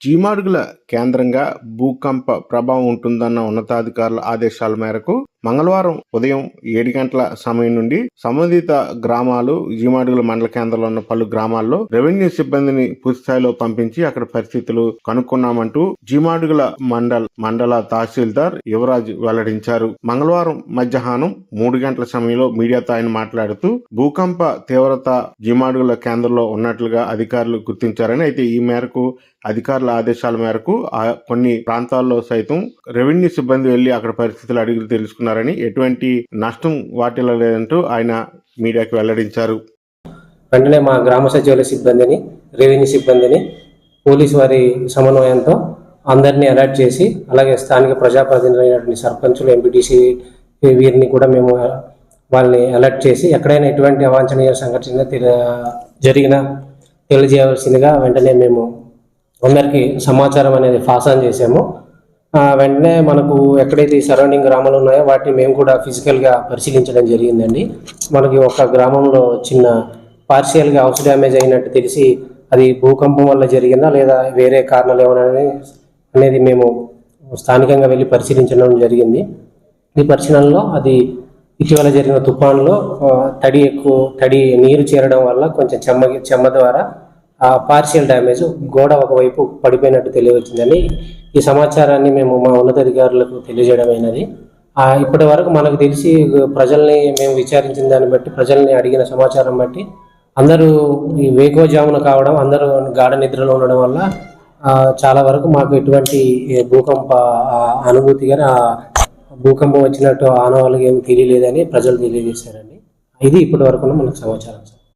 జీమాడుగుల కేంద్రంగా భూకంప ప్రభావం ఉంటుందన్న ఉన్నతాధికారుల ఆదేశాల మేరకు మంగళవారం ఉదయం ఏడు గంటల సమయం నుండి సంబంధిత గ్రామాలు జీమాడుగుల మండల కేంద్రంలో ఉన్న పలు గ్రామాల్లో రెవెన్యూ సిబ్బందిని పూర్తిస్థాయిలో పంపించి అక్కడ పరిస్థితులు కనుక్కున్నామంటూ జీమాడుగుల మండల్ మండల తహసీల్దార్ యువరాజ్ వెల్లడించారు. మంగళవారం మధ్యాహ్నం మూడు గంటల సమయంలో మీడియాతో ఆయన మాట్లాడుతూ భూకంప తీవ్రత జీమాడుగుల కేంద్రంలో ఉన్నట్లుగా అధికారులు గుర్తించారని అయితే ఈ మేరకు అధికారుల ఆదేశాల మేరకు ఆ కొన్ని ప్రాంతాల్లో సైతం రెవెన్యూ సిబ్బంది వెళ్ళి అక్కడ పరిస్థితులు అడిగి చేస్తున్నారని ఎటువంటి నష్టం వాటిల్లలేదంటూ ఆయన మీడియాకు వెల్లడించారు. వెంటనే మా గ్రామ సచివాలయ సిబ్బందిని రెవెన్యూ సిబ్బందిని పోలీసు వారి సమన్వయంతో అందరినీ అలర్ట్ చేసి అలాగే స్థానిక ప్రజాప్రతినిధులైనటువంటి సర్పంచులు ఎంపీటీసీ వీరిని కూడా మేము వాళ్ళని అలర్ట్ చేసి ఎక్కడైనా ఎటువంటి అవాంఛనీయ సంఘటన జరిగిన తెలియజేయవలసిందిగా వెంటనే మేము అందరికీ సమాచారం అనేది ఫాసాన్ చేసాము వెంటనే మనకు ఎక్కడైతే ఈ సరౌండింగ్ గ్రామాలు ఉన్నాయో వాటిని మేము కూడా ఫిజికల్గా పరిశీలించడం జరిగిందండి. మనకి ఒక గ్రామంలో చిన్న పార్షియల్గా హౌస్ డ్యామేజ్ అయినట్టు తెలిసి అది భూకంపం వల్ల జరిగిందా లేదా వేరే కారణాలు ఏమైనా అనేది మేము స్థానికంగా వెళ్ళి పరిశీలించడం జరిగింది. ఈ పరిశీలనలో అది ఇటీవల జరిగిన తుఫాన్లో తడి ఎక్కువ తడి నీరు చేరడం వల్ల కొంచెం చెమ్మ చెమ్మ ద్వారా ఆ పార్షియల్ డ్యామేజ్ గోడ ఒకవైపు పడిపోయినట్టు తెలియవచ్చిందని ఈ సమాచారాన్ని మేము మా ఉన్నతాధికారులకు తెలియజేయడమైనది ఇప్పటి వరకు మనకు తెలిసి ప్రజల్ని మేము విచారించిన దాన్ని బట్టి ప్రజల్ని అడిగిన సమాచారం బట్టి అందరూ ఈ వేగోజామున కావడం అందరూ గాఢ నిద్రలో ఉండడం వల్ల చాలా వరకు మాకు ఎటువంటి భూకంప అనుభూతి కానీ భూకంపం వచ్చినట్టు ఆనవాళ్ళకి ఏమి తెలియలేదని ప్రజలు తెలియజేశారండి ఇది ఇప్పటి వరకు మనకు సమాచారం సార్